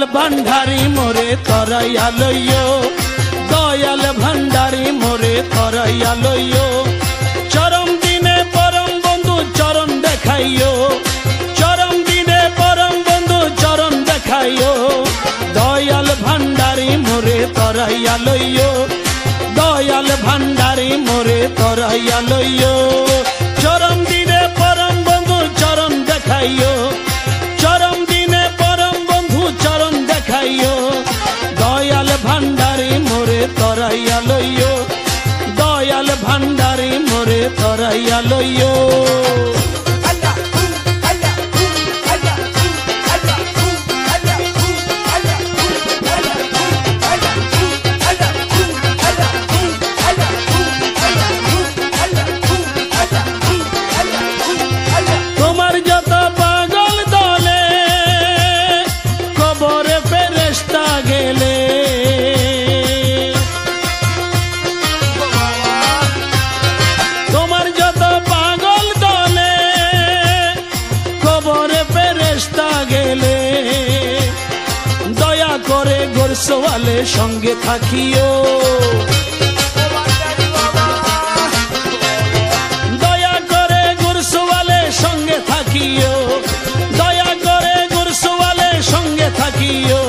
দয়াল ভান্ডারি মোরে তরাইয়া লইও। দয়াল ভান্ডারি মোরে তরাইয়া লইও। চরম দিনে পরম বন্ধু চরণ দেখাইও। চরম দিনে পরম বন্ধু চরণ দেখাইও। দয়াল ভান্ডারি মোরে তরাইয়া লইও। দয়াল ভান্ডারি মোরে তরাইয়া লইও। চরম দিনে পরম বন্ধু চরণ দেখাইও। ভান্ডারি মোরে গেলে, দয়া করে গোরসওয়ালে সঙ্গে থাকিও। দয়া করে গুরসওয়ালে সঙ্গে থাকিও। দয়া করে গুরসওয়ালে সঙ্গে থাকিও।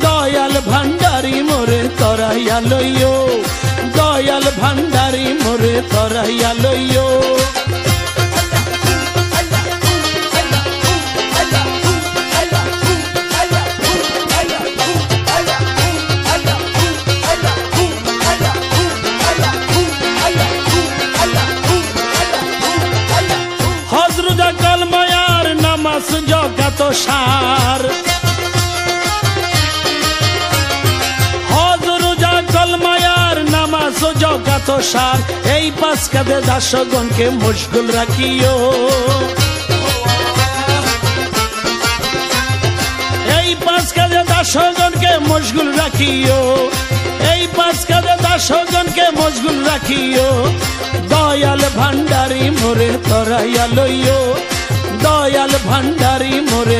দয়াল ভান্ডারি মোরে তরাইয়া লইও। দয়াল ভান্ডারি মোরে তরাইয়া লইও। সার। জগাত সার। এই পাঁচ কাঁধে দাসগণকে মুশগুল রাখিও। এই পাঁচ কাজে দাসগণকে মশগুল রাখিও। এই পাঁচ কাজে দাসগণকে মশগুল রাখিও। দয়াল ভান্ডারি মোরে তরাইয়া লইও। দয়াল ভান্ডারি মোরে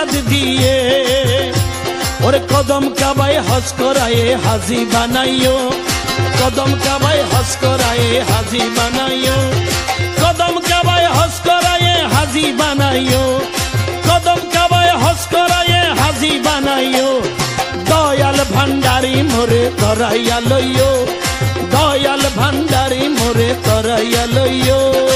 জকাত দিয়ে। ওরে কদম কাবাই হজ করায়ে হাজি বানাইও। কদম কাবাই হজ করায়ে হাজি বানাইও। কদম কাবাই হজ করায়ে হাজি বানাইও। কদম কাবাই হজ করায়ে হাজি বানাইও। দয়াল ভান্ডারি মোরে তরাইয়া লইও। দয়াল ভান্ডারি মোরে তরাইয়া লইও।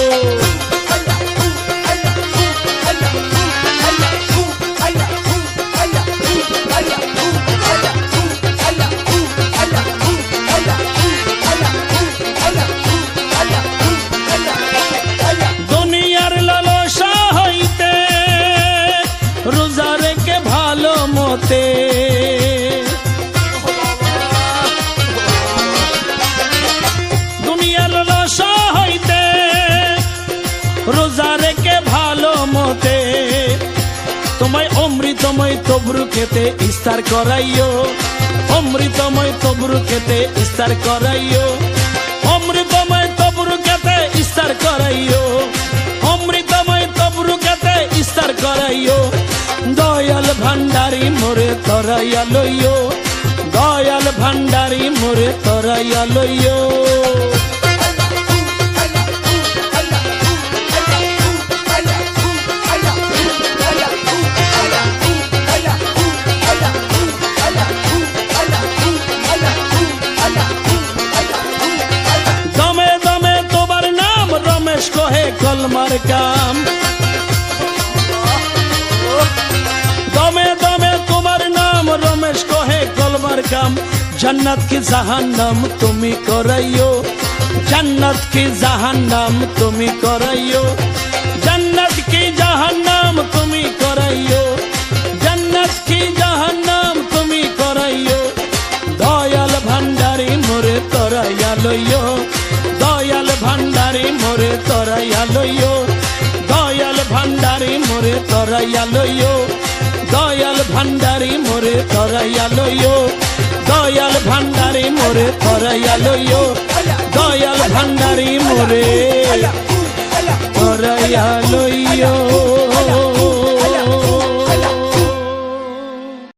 তবরু খেতে ইস্তার করাইও। অমৃতময় তবরু খেতে ইস্তার করাইও। অমৃতময় তবরু খেতে ইস্তার করাইও। অমৃতময় তবরু খেতে ইস্তার করাইও। দয়াল ভান্ডারি মোরে তরাইয়া লইও। দয়াল ভান্ডারি মোরে তরাইয়া লইও। রমেশ কহে কলমার কাম দমে দমে তোমার নাম রমেশ কহে কলমার কাম জান্নাত কি জাহান্নাম তুমি করাইও জান্নাত কি জাহান্নাম তুমি করাইও জান্নাত কি জাহান্নাম জাহান্নাম তুমি করাইও মোরে তরাইয়া লইও। দয়াল ভান্ডারি মোরে তরাইয়া লইও। দয়াল ভান্ডারি মোরে তরাইয়া লইও। দয়াল ভান্ডারি মোরে তরাইয়া লইও। দয়াল ভান্ডারি মোরে তরাইয়া লইও।